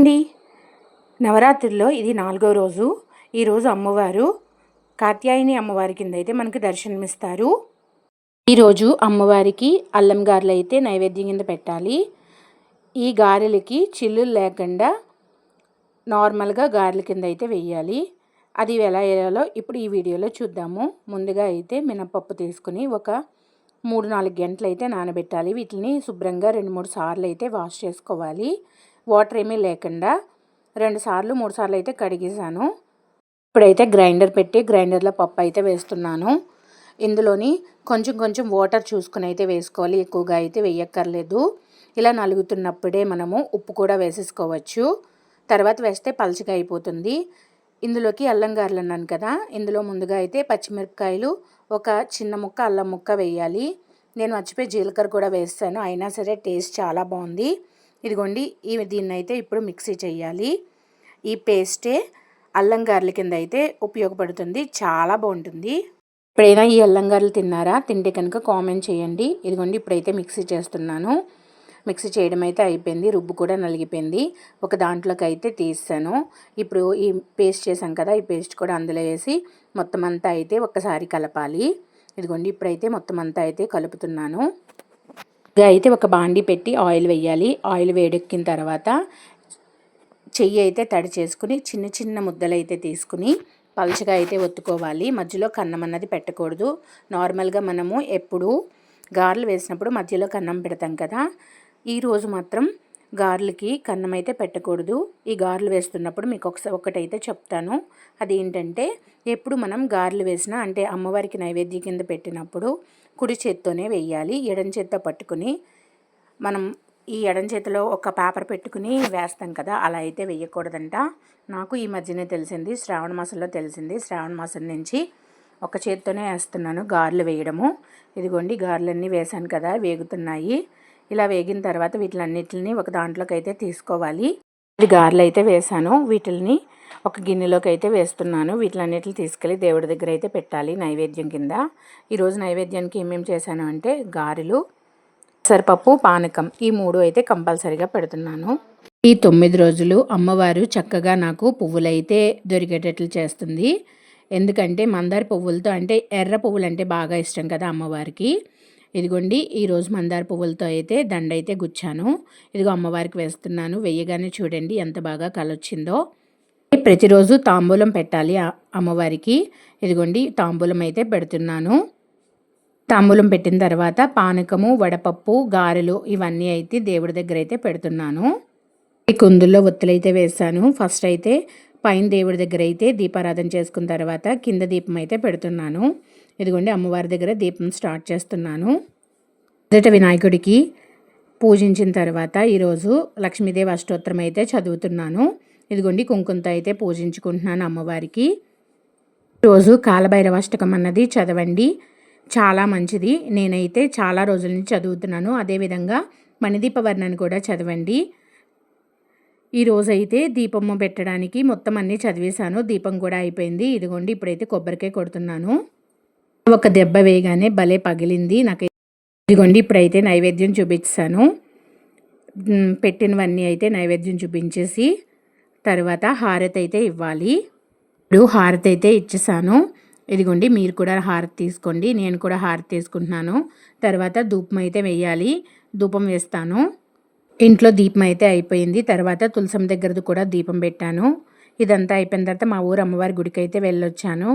అండి నవరాత్రుల్లో ఇది నాలుగో రోజు. ఈరోజు అమ్మవారు కాత్యాయని అమ్మవారి కింద అయితే మనకు దర్శనమిస్తారు. ఈరోజు అమ్మవారికి అల్లం గారెలు అయితే నైవేద్యం కింద పెట్టాలి. ఈ గారెలకి చిల్లులు లేకుండా నార్మల్గా గారెల కింద అయితే వేయాలి అది ఎలా వేయాలో ఇప్పుడు ఈ వీడియోలో చూద్దాము. ముందుగా అయితే మినపప్పు తీసుకుని ఒక మూడు నాలుగు గంటలు అయితే నానబెట్టాలి. వీటిని శుభ్రంగా రెండు మూడు సార్లు అయితే వాష్ చేసుకోవాలి. వాటర్ ఏమీ లేకుండా రెండు సార్లు అయితే కడిగేసాను ఇప్పుడైతే గ్రైండర్ పెట్టి గ్రైండర్లో పప్పు అయితే వేస్తున్నాను. ఇందులోని కొంచెం కొంచెం వాటర్ చూసుకుని అయితే వేసుకోవాలి. ఎక్కువగా అయితే వేయక్కర్లేదు. ఇలా నలుగుతున్నప్పుడే మనము ఉప్పు కూడా వేసేసుకోవచ్చు. తర్వాత వేస్తే పలుచగా అయిపోతుంది. ఇందులోకి అల్లం గారెలు అన్నాను కదా ఇందులో ముందుగా అయితే పచ్చిమిరపకాయలు ఒక చిన్న ముక్క అల్లం ముక్క వేయాలి. నేను మర్చిపోయి జీలకర్ర కూడా వేస్తాను. అయినా సరే టేస్ట్ చాలా బాగుంది. ఇదిగోండి ఈ దీన్ని అయితే ఇప్పుడు మిక్సీ చేయాలి ఈ పేస్టే అల్లం గారెల కింద అయితే ఉపయోగపడుతుంది. చాలా బాగుంటుంది ఎప్పుడైనా ఈ అల్లం గారెలు తిన్నారా? తింటే కనుక కామెంట్ చేయండి. ఇదిగోండి ఇప్పుడైతే మిక్సీ చేస్తున్నాను. మిక్సీ చేయడం అయితే అయిపోయింది. రుబ్బు కూడా నలిగిపోయింది. ఒక దాంట్లోకి అయితే తీసాను. ఇప్పుడు ఈ పేస్ట్ చేసాం కదా ఈ పేస్ట్ కూడా అందులో వేసి మొత్తం అంతా అయితే ఒక్కసారి కలపాలి. ఇదిగోండి ఇప్పుడైతే మొత్తం అంతా అయితే కలుపుతున్నాను. అయితే ఒక బాండి పెట్టి ఆయిల్ వేయాలి. ఆయిల్ వేడెక్కిన తర్వాత చెయ్యి అయితే తడి చేసుకుని చిన్న చిన్న ముద్దలు అయితే తీసుకుని పలుచగా అయితే ఒత్తుకోవాలి. మధ్యలో కన్నం అన్నది పెట్టకూడదు. నార్మల్గా మనము ఎప్పుడు గారెలు వేసినప్పుడు మధ్యలో కన్నం పెడతాం కదా. ఈరోజు మాత్రం గార్లకి కన్నం అయితే పెట్టకూడదు. ఈ గారెలు వేస్తున్నప్పుడు మీకు ఒకసారి ఒకటైతే చెప్తాను. అది ఏంటంటే ఎప్పుడు మనం గారెలు వేసినా అంటే అమ్మవారికి నైవేద్యం కింద పెట్టినప్పుడు కుడి చేత్తోనే వేయాలి. ఎడం చేత్తో పట్టుకుని మనం ఈ ఎడం చేతిలో ఒక పేపర్ పెట్టుకుని వేస్తాం కదా అలా అయితే వేయకూడదంట. నాకు ఈ మధ్యనే తెలిసింది శ్రావణ మాసంలో తెలిసింది. శ్రావణ మాసం నుంచి ఒక చేత్తోనే వేస్తున్నాను గారెలు వేయడము. ఇదిగోండి గారెలన్నీ వేశాను కదా వేగుతున్నాయి. ఇలా వేగిన తర్వాత వీటిలన్నిటిని ఒక దాంట్లోకి అయితే తీసుకోవాలి. గారెలు అయితే వేసాను వీటిని ఒక గిన్నెలోకి అయితే వేస్తున్నాను. వీటిలన్నిటిని తీసుకెళ్ళి దేవుడి దగ్గర అయితే పెట్టాలి నైవేద్యం కింద. ఈరోజు నైవేద్యానికి ఏమేమి చేశాను అంటే గారెలు సరిపప్పు పానకం ఈ మూడు అయితే కంపల్సరీగా పెడుతున్నాను. ఈ తొమ్మిది రోజులు అమ్మవారు చక్కగా నాకు పువ్వులైతే దొరికేటట్లు చేస్తుంది. ఎందుకంటే మందార పువ్వులతో అంటే ఎర్ర పువ్వులు అంటే బాగా ఇష్టం కదా అమ్మవారికి. ఇదిగోండి ఈరోజు మందార పువ్వులతో అయితే దండ అయితే గుచ్చాను. ఇదిగో అమ్మవారికి వేస్తున్నాను. వెయ్యగానే చూడండి ఎంత బాగా కలొచ్చిందో. ప్రతిరోజు తాంబూలం పెట్టాలి అమ్మవారికి. ఇదిగోండి తాంబూలం అయితే పెడుతున్నాను. తాంబూలం పెట్టిన తర్వాత పానకము వడపప్పు గారెలు ఇవన్నీ అయితే దేవుడి దగ్గర అయితే పెడుతున్నాను. ఈ కుందుల్లో ఒత్తులైతే వేసాను ఫస్ట్ అయితే పైన దేవుడి దగ్గర అయితే దీపారాధన చేసుకున్న తర్వాత కింద దీపం అయితే పెడుతున్నాను. ఇదిగోండి అమ్మవారి దగ్గర దీపం స్టార్ట్ చేస్తున్నాను. మొదట వినాయకుడికి పూజించిన తర్వాత ఈరోజు లక్ష్మీదేవి అష్టోత్తరం అయితే చదువుతున్నాను. ఇదిగోండి కుంకుమతో అయితే పూజించుకుంటున్నాను అమ్మవారికి. రోజు కాలభైరవాష్టకం అన్నది చదవండి. చాలా మంచిది. నేనైతే చాలా రోజుల నుంచి చదువుతున్నాను. అదేవిధంగా మణిదీప వర్ణాన్ని కూడా చదవండి. ఈరోజైతే దీపము పెట్టడానికి మొత్తం అన్నీ చదివేశాను. దీపం కూడా అయిపోయింది. ఇదిగోండి ఇప్పుడైతే కొబ్బరికాయ కొడుతున్నాను. ఒక దెబ్బ వేయగానే భలే పగిలింది. నాకు ఇదిగోండి ఇప్పుడైతే నైవేద్యం చూపించాను పెట్టినవన్నీ అయితే నైవేద్యం చూపించేసి తర్వాత హారతి అయితే ఇవ్వాలి. ఇప్పుడు హారతి అయితే ఇచ్చేసాను. ఇదిగోండి మీరు కూడా హారతి తీసుకోండి. నేను కూడా హారతి తీసుకుంటున్నాను. తర్వాత ధూపం అయితే వేయాలి. ధూపం వేస్తాను. ఇంట్లో దీపం అయితే అయిపోయింది. తర్వాత తులసం దగ్గరది కూడా దీపం పెట్టాను. ఇదంతా అయిపోయిన తర్వాత మా ఊరు అమ్మవారి గుడికి అయితే వెళ్ళొచ్చాను.